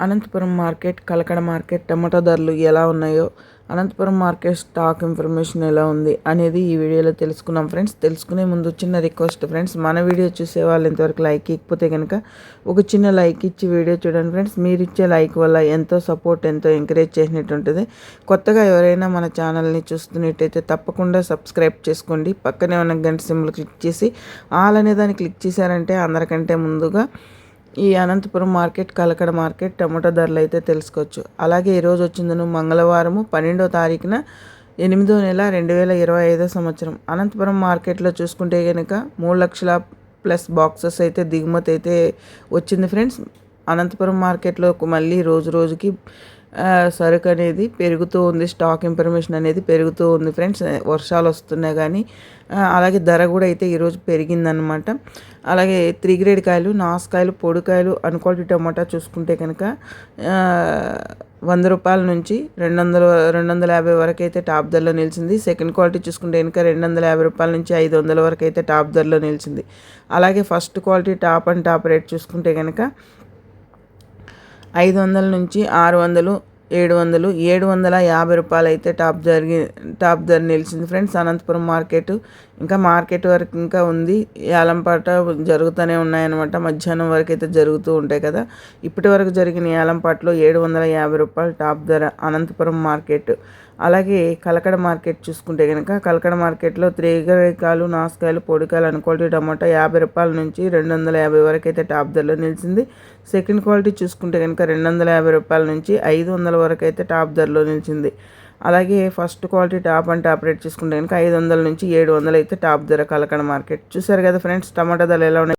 Anantapuram market Kalakada market టమాటా ధరలు ఎలా ఉన్నాయో అనంతపురం మార్కెట్ స్టాక్ ఇన్ఫర్మేషన్ ఎలా ఉంది అనేది ఈ వీడియోలో తెలుసుకున్నాం ఫ్రెండ్స్. తెలుసుకునే ముందు చిన్న రిక్వెస్ట్ ఫ్రెండ్స్ మన వీడియో చూసే వాళ్ళు ఇంతవరకు లైక్ ఇకపోతే కనుక ఒక చిన్న లైక్ ఇచ్చి వీడియో చూడండి ఫ్రెండ్స్. మీరు ఇచ్చే లైక్ వల్ల ఎంతో సపోర్ట్ ఎంతో ఎంకరేజ్ చేసినట్టు ఉంటుంది. కొత్తగా ఎవరైనా మన ఛానల్ని చూస్తున్నట్టయితే తప్పకుండా సబ్స్క్రైబ్ చేసుకోండి. పక్కనే ఉన్న గంట సింబల్ క్లిక్ చేసి ఆల్ అనే దాన్ని క్లిక్ చేశారంటే అందరికంటే ముందుగా ఈ Anantapuram market Kalakada market tomato ధరలు అయితే తెలుసుకోవచ్చు. అలాగే ఈరోజు వచ్చిందను మంగళవారము పన్నెండో తారీఖున ఎనిమిదో నెల రెండు వేల ఇరవై ఐదో సంవత్సరం. అనంతపురం మార్కెట్లో చూసుకుంటే కనుక మూడు లక్షల ప్లస్ బాక్సెస్ అయితే దిగుమతి అయితే వచ్చింది ఫ్రెండ్స్. అనంతపురం మార్కెట్లో మళ్ళీ రోజు రోజుకి సరుకు అనేది పెరుగుతూ ఉంది స్టాక్ ఇన్ఫర్మేషన్ అనేది పెరుగుతూ ఉంది ఫ్రెండ్స్ వర్షాలు వస్తున్నాయి కానీ అలాగే ధర కూడా అయితే ఈరోజు పెరిగిందనమాట అలాగే త్రీ గ్రేడ్ కాయలు నాసుకాయలు పొడికాయలు అన్క్వాలిటీ టమాటా చూసుకుంటే కనుక వంద రూపాయల నుంచి రెండు వందల రెండు వందల యాభై వరకు అయితే టాప్ ధరలో నిలిచింది. సెకండ్ క్వాలిటీ చూసుకుంటే కనుక రెండు వందల యాభై రూపాయల నుంచి ఐదు వందల వరకు అయితే టాప్ ధరలో నిలిచింది. అలాగే first quality top and top rate చూసుకుంటే కనుక ఐదు వందల నుంచి ఆరు వందలు ఏడు వందలు ఏడు వందల యాభై రూపాయలు అయితే టాప్ జరిగి టాప్ ధర నిలిచింది ఫ్రెండ్స్. అనంతపురం మార్కెట్. ఇంకా మార్కెట్ వరకు ఇంకా ఉంది. ఏలంపాట జరుగుతూనే ఉన్నాయన్నమాట. మధ్యాహ్నం వరకు అయితే జరుగుతూ ఉంటాయి కదా. ఇప్పటి వరకు జరిగిన ఏలంపాటలో ఏడు వందల యాభై రూపాయలు టాప్ ధర అనంతపురం మార్కెట్. అలాగే కలకడ మార్కెట్ చూసుకుంటే కనుక కలకడ మార్కెట్లో త్రేగరికాయలు నాసుకాయలు పొడికాయలు అన్ క్వాలిటీ టమాటా యాభై రూపాయల నుంచి రెండు వందల యాభై వరకు అయితే టాప్ ధరలో నిలిచింది. సెకండ్ క్వాలిటీ చూసుకుంటే కనుక రెండు వందల యాభై రూపాయల నుంచి ఐదు వందల వరకు అయితే టాప్ ధరలో నిలిచింది. అలాగే ఫస్ట్ క్వాలిటీ టాప్ అంటే ఆపరేట్ చేసుకుంటే కనుక ఐదు వందల నుంచి ఏడు వందలు అయితే టాప్ ధర కలకడ మార్కెట్. చూసారు కదా ఫ్రెండ్స్ టమాటా ధరలు ఎలా ఉన్నాయి?